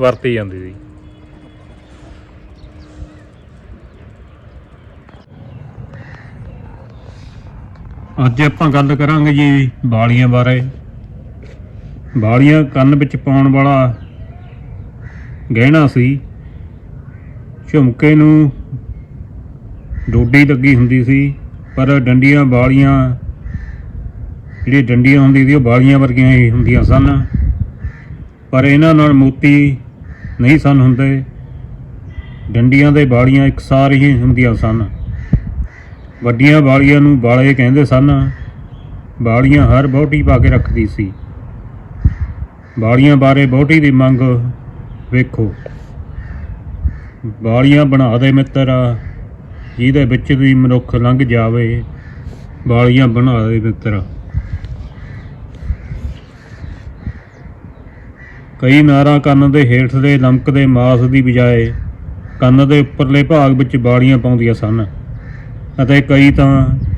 ਵਰਤੀ ਜਾਂਦੀ ਸੀ। ਅੱਜ ਆਪਾਂ ਗੱਲ ਕਰਾਂਗੇ ਜੀ ਬਾਲੀਆਂ ਬਾਰੇ। ਬਾਲੀਆਂ ਕੰਨ ਵਿੱਚ ਪਾਉਣ ਵਾਲਾ ਗਹਿਣਾ ਸੀ। ਝੁਮਕੇ ਨੂੰ ਡੋਡੀ ਲੱਗੀ ਹੁੰਦੀ ਸੀ, ਪਰ ਡੰਡੀਆਂ ਬਾਲੀਆਂ ਜਿਹੜੀ ਡੰਡੀਆਂ ਹੁੰਦੀ ਸੀ, ਉਹ ਬਾਲੀਆਂ ਵਰਗੀਆਂ ਹੀ ਹੁੰਦੀਆਂ ਸਨ। ਪਰ ਇਹਨਾਂ ਨਾਲ ਮੋਤੀ ਨਹੀਂ ਸਨ ਹੁੰਦੇ। ਡੰਡੀਆਂ ਦੇ ਬਾਲੀਆਂ ਇਕਸਾਰ ਹੀ ਹੁੰਦੀਆਂ ਸਨ। ਵੱਡੀਆਂ ਬਾਲੀਆਂ ਨੂੰ ਬਾਲੇ ਕਹਿੰਦੇ ਸਨ। ਬਾਲੀਆਂ ਹਰ ਬਹੁਟੀ ਪਾ ਕੇ ਰੱਖਦੀ ਸੀ। ਬਾਲੀਆਂ ਬਾਰੇ ਬਹੁਟੀ ਦੀ ਮੰਗ ਵੇਖੋ। ਬਾਲੀਆਂ ਬਣਾ ਦੇ ਮਿੱਤਰਾ, ਜਿਹਦੇ ਵਿੱਚ ਦੀ ਮਨੁੱਖ ਲੰਘ ਜਾਵੇ ਬਾਲੀਆਂ ਬਣਾ ਦੇ ਮਿੱਤਰਾ। ਕਈ ਨਾਰਾਂ ਕੰਨ ਦੇ ਹੇਠਲੇ ਲਮਕਦੇ ਮਾਸ ਦੀ ਬਜਾਏ ਕੰਨ ਦੇ ਉੱਪਰਲੇ ਭਾਗ ਵਿੱਚ ਬਾਲੀਆਂ ਪਾਉਂਦੀਆਂ ਸਨ ਅਤੇ ਕਈ ਤਾਂ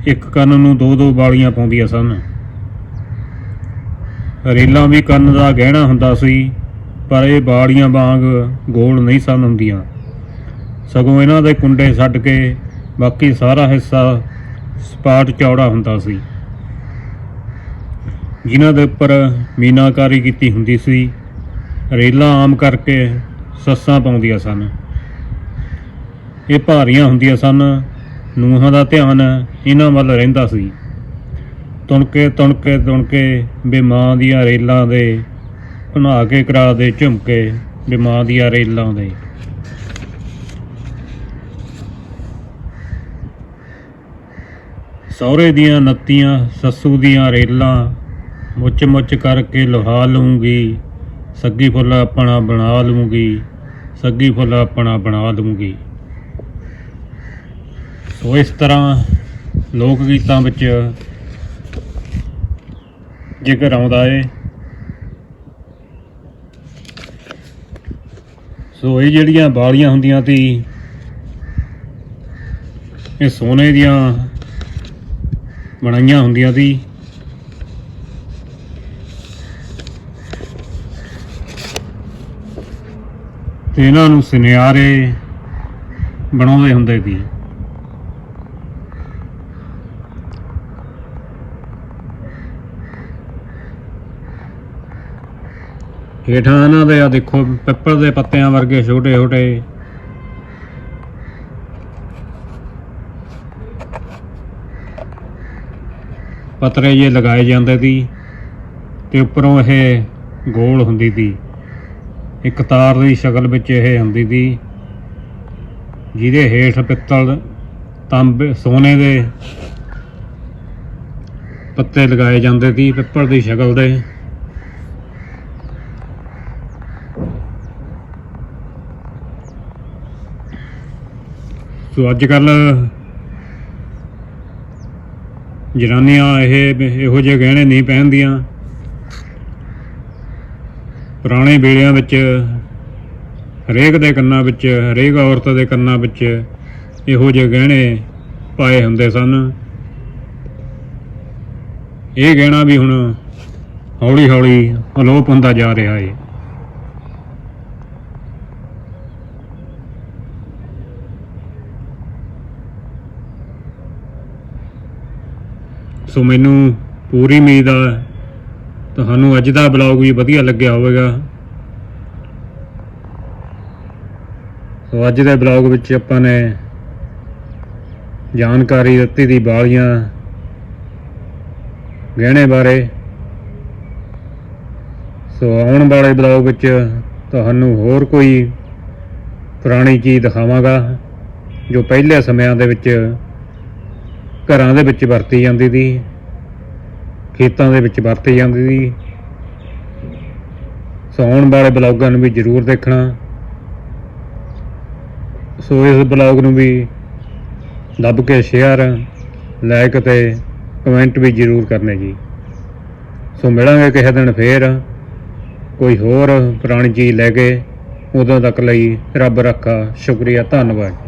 ਇੱਕ ਕੰਨ ਨੂੰ ਦੋ ਦੋ ਬਾਲੀਆਂ ਪਾਉਂਦੀਆਂ ਸਨ। ਰੇਲਾਂ ਵੀ ਕੰਨ ਦਾ ਗਹਿਣਾ ਹੁੰਦਾ ਸੀ, ਪਰ ਇਹ ਬਾਲੀਆਂ ਵਾਂਗ ਗੋਲ ਨਹੀਂ ਸਨ ਹੁੰਦੀਆਂ। ਸਗੋਂ ਇਹਨਾਂ ਦੇ ਕੁੰਡੇ ਛੱਡ ਕੇ ਬਾਕੀ ਸਾਰਾ ਹਿੱਸਾ ਸਪਾਟ ਚੌੜਾ ਹੁੰਦਾ ਸੀ। ਜਿਨ੍ਹਾਂ ਦੇ ਉੱਪਰ ਮੀਨਾਕਾਰੀ ਕੀਤੀ ਹੁੰਦੀ ਸੀ ਰੇਲਾਂ ਆਮ ਕਰਕੇ ਸੱਸਾਂ ਪਾਉਂਦੀਆਂ ਸਨ। ਇਹ ਭਾਰੀਆਂ ਹੁੰਦੀਆਂ ਸਨ। ਨੂੰਹਾਂ ਦਾ ਧਿਆਨ ਇਹਨਾਂ ਵੱਲ ਰਹਿੰਦਾ ਸੀ। ਤੁਣਕੇ ਤੁਣਕੇ ਤੁਣਕੇ ਵੀ ਦੀਆਂ ਰੇਲਾਂ ਦੇ ਬਣਾ ਕੇ ਕਰਾ ਦੇ ਝੁਮਕੇ ਵੀ ਦੀਆਂ ਰੇਲਾਂ ਦੇ। ਸਹੁਰੇ ਦੀਆਂ ਨੱਤੀਆਂ, ਸੱਸੂ ਦੀਆਂ ਰੇਲਾਂ ਮੁੱਚ ਮੁੱਚ ਕਰਕੇ ਲੁਹਾ ਲਊਂਗੀ। ਸੱਗੀ ਫੁੱਲ ਆਪਣਾ ਬਣਾ ਲਵਾਂਗੀ, ਸੱਗੀ ਫੁੱਲ ਆਪਣਾ ਬਣਾ ਲਵਾਂਗੀ। ਸੋ ਇਸ ਤਰ੍ਹਾਂ ਲੋਕ ਗੀਤਾਂ ਵਿੱਚ ਜ਼ਿਕਰ ਆਉਂਦਾ ਏ। ਸੋ ਇਹ ਜਿਹੜੀਆਂ ਬਾਲੀਆਂ ਹੁੰਦੀਆਂ ਸੀ, ਇਹ ਸੋਨੇ ਦੀਆਂ ਬਣਾਈਆਂ ਹੁੰਦੀਆਂ ਸੀ। ਤੇ ਇਹਨਾਂ ਨੂੰ ਸੁਨਿਆਰੇ ਬਣਾਉਂਦੇ ਹੁੰਦੇ ਸੀ। ਹੇਠਾਂ ਇਹਨਾਂ ਦੇ ਆ ਦੇਖੋ, ਪਿੱਪਲ ਦੇ ਪੱਤਿਆਂ ਵਰਗੇ ਛੋਟੇ ਛੋਟੇ ਪਤਰੇ ਜੇ ਲਗਾਏ ਜਾਂਦੇ ਸੀ ਤੇ ਉੱਪਰੋਂ ਇਹ ਗੋਲ ਹੁੰਦੀ ਸੀ। ਇੱਕ ਤਾਰ ਦੀ ਸ਼ਕਲ ਵਿੱਚ ਇਹ ਹੁੰਦੀ ਸੀ, ਜਿਹਦੇ ਹੇਠ ਪਿੱਤਲ ਤਾਂਬੇ, ਸੋਨੇ ਦੇ ਪੱਤੇ ਲਗਾਏ ਜਾਂਦੇ ਸੀ, ਪਿੱਪਲ ਦੀ ਸ਼ਕਲ ਦੇ। ਸੋ ਅੱਜ ਕੱਲ ਜਨਾਨੀਆਂ ਇਹ, ਇਹੋ ਜਿਹੇ ਗਹਿਣੇ ਨਹੀਂ ਪਹਿਨਦੀਆਂ। ਪੁਰਾਣੇ ਵੇਲਿਆਂ ਵਿੱਚ, ਹਰੇਕ ਦੇ ਕੰਨਾਂ ਵਿੱਚ, ਹਰੇਕ ਔਰਤ ਦੇ ਕੰਨਾਂ ਵਿੱਚ ਇਹੋ ਜਿਹੇ ਗਹਿਣੇ ਪਾਏ ਹੁੰਦੇ ਸਨ। ਇਹ ਗਹਿਣਾ ਵੀ ਹੁਣ ਹੌਲੀ ਹੌਲੀ ਅਲੋਪ ਹੁੰਦਾ ਜਾ ਰਿਹਾ ਹੈ ਸੋ ਮੈਨੂੰ ਪੂਰੀ ਉਮੀਦ ਆ ਤੁਹਾਨੂੰ ਅੱਜ ਦਾ ਬਲੌਗ ਵੀ ਵਧੀਆ ਲੱਗਿਆ ਹੋਵੇਗਾ। ਸੋ ਅੱਜ ਦੇ ਬਲੌਗ ਵਿੱਚ ਆਪਾਂ ਨੇ ਜਾਣਕਾਰੀ ਦਿੱਤੀ ਦੀ ਬਾਲੀਆਂ ਗਹਿਣੇ ਬਾਰੇ। ਸੋ ਆਉਣ ਵਾਲੇ ਬਲੌਗ ਵਿੱਚ ਤੁਹਾਨੂੰ ਹੋਰ ਕੋਈ ਪੁਰਾਣੀ ਚੀਜ਼ ਦਿਖਾਵਾਂਗਾ, ਜੋ ਪਹਿਲੇ ਸਮਿਆਂ ਦੇ ਵਿੱਚ ਘਰਾਂ ਦੇ ਵਿੱਚ ਵਰਤੀ ਜਾਂਦੀ ਸੀ। ਖੇਤਾਂ ਦੇ ਵਿੱਚ ਵਰਤੀ ਜਾਂਦੀ ਸੀ। ਆਉਣ ਵਾਲੇ ਬਲੌਗਾਂ ਨੂੰ ਵੀ ਜ਼ਰੂਰ ਦੇਖਣਾ। ਸੋ ਇਸ ਬਲੌਗ ਨੂੰ ਵੀ ਦੱਬ ਕੇ ਸ਼ੇਅਰ ਲਾਈਕ ਤੇ ਕਮੈਂਟ ਵੀ ਜ਼ਰੂਰ ਕਰਨੇ ਜੀ। ਸੋ ਮਿਲਾਂਗੇ ਕਿਸੇ ਦਿਨ ਫੇਰ। ਕੋਈ ਹੋਰ ਪੁਰਾਣੀ ਚੀਜ਼ ਲੈ ਕੇ, ਉਦੋਂ ਤੱਕ ਲਈ ਰੱਬ ਰੱਖਾ, ਸ਼ੁਕਰੀਆ, ਧੰਨਵਾਦ।